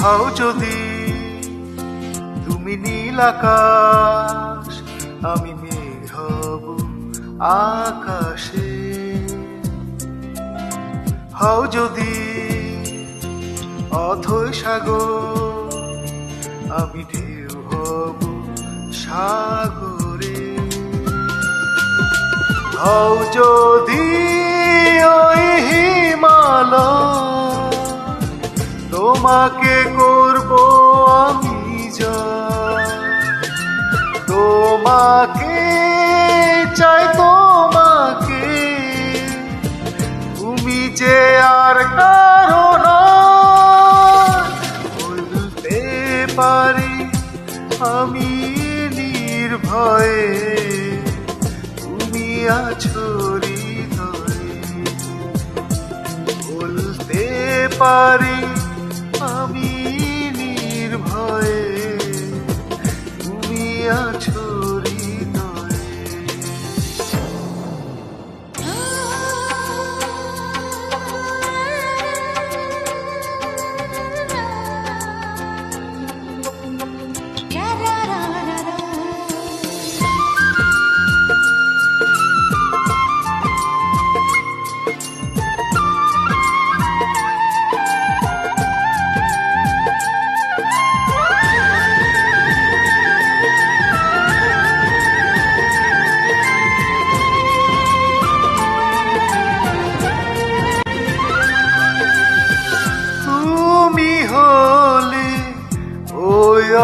হও যদি তুমি নীল আমি আকাশে। হও যদি অথই সাগর, আমি ঢেউ হব সাগরে। হও যদি ওই হিমালয়, তোমাকে করব আমি যা তোমাকে পারি আমি নির্ভয়ে। তুমি আছো হৃদয়ে। বলতে পারি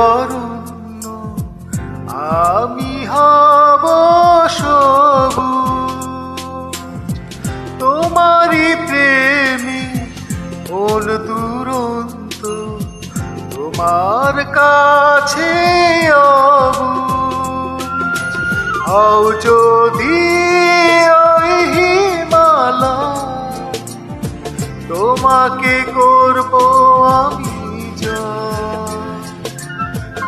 অরণ্য আমি হব সবু তোমারই প্রেমী মন দুরন্ত, তোমার কাছে হও যদি হিমালয়, তোমাকে করব আমি।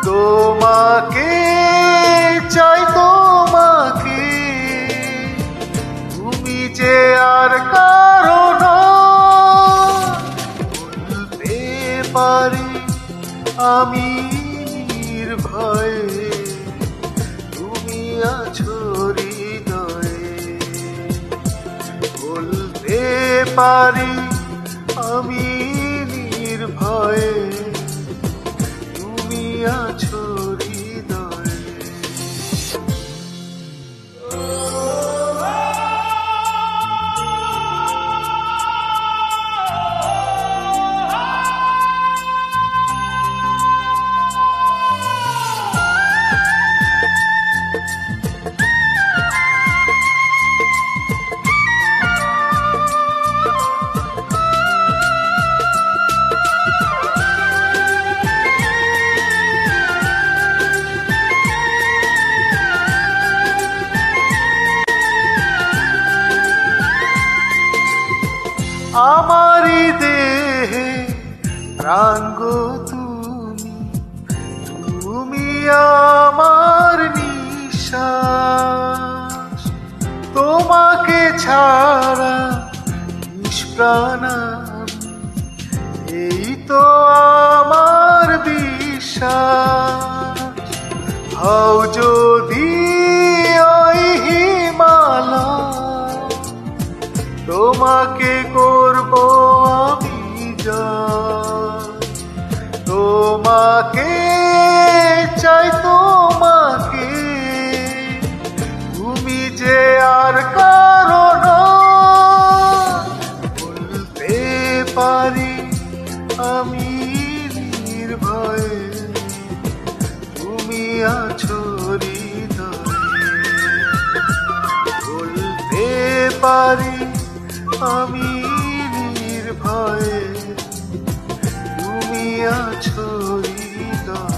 তোমাকে, চাই তোমাকে। তুমি যে আর কারণ বলতে পারি আমি নির্ভয়ে। তুমি আছো হৃদয়ে, বলতে পারি রাঙ্গ তুমি তুমি আমার নিঃশ্বাস তোমাকে ছাড়া নিষ্প্রাণ। এই তো আমার বিশ্বাস হও তোমাকে, চাই তোমাকে। তুমি যে আর কারণ বলতে পারি আমি নির্ভয়ে। তুমি আছো বলতে পারি আমি 彻底的。